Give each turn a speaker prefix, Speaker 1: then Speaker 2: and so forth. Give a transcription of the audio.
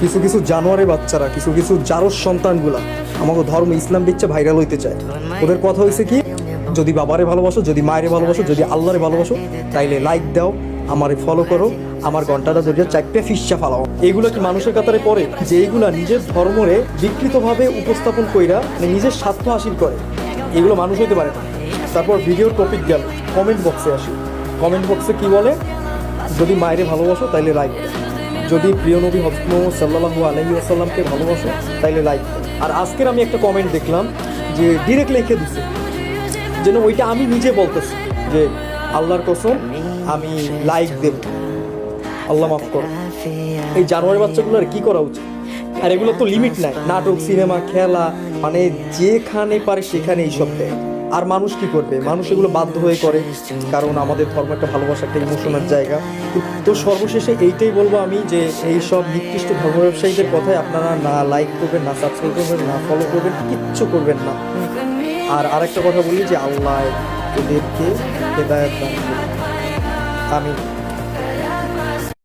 Speaker 1: কিছু কিছু জানোয়ারের বাচ্চারা, কিছু কিছু জারস সন্তানগুলা আমাকে ধর্ম ইসলাম দিচ্ছে, ভাইরাল হইতে চায়। ওদের কথা হয়েছে কি, যদি বাবারে ভালোবাসো, যদি মায়েরে ভালোবাসো, যদি আল্লাহরে ভালোবাসো, তাইলে লাইক দাও, আমারে ফলো করো, আমার ঘন্টাটা ধরিয়ে চারটে ফিসা ফালাও। এইগুলো কি মানুষের কাতারে পড়ে? যে এইগুলা নিজের ধর্মরে বিকৃতভাবে উপস্থাপন কইরা মানে নিজের স্বার্থ হাসিল করে। এগুলো মানুষ হইতে পারে না। তারপর ভিডিওর টপিক গেল কমেন্ট বক্সে আসি। কমেন্ট বক্সে কি বলে? যদি মায়েরে ভালোবাসো, তাইলে লাইক দাও। যদি প্রিয় নবী মোহাম্মদ সাল্লাহু আলহি আসাল্লামকে ভালোবাসো, তাইলে লাইক আর আজকের আমি একটা কমেন্ট দেখলাম যে ডিরেক্ট লিখে দিছে। যেন ওইটা আমি নিজে বলতেছি যে আল্লাহর কসম, আমি লাইক দেব। আল্লাহ মাফ করো। এই জানুয়ারি বাচ্চাগুলোর কি করা উচিত? আর এগুলো তো লিমিট নাই। নাটক সিনেমা খেলা মানে যেখানে পারে সেখানে এইসব দেয়। আর মানুষ কি করবে? মানুষ এগুলো বাধ্য হয়ে করে, কারণ আমাদের ধর্ম একটা ভালোবাসা একটা ইমোশনের জায়গা। তো- সর্বশেষে এইটাই বলব আমি যে, এই সব নির্দিষ্ট ধর্ম ব্যবসায়ীদের কথায় আপনারা না লাইক করবেন, না সাবস্ক্রাইব করবেন, না ফলো করবেন, কিচ্ছু করবেন না। আর আরেকটা কথা বলি যে, আল্লাহ এদেরকে হেদায়ত আমি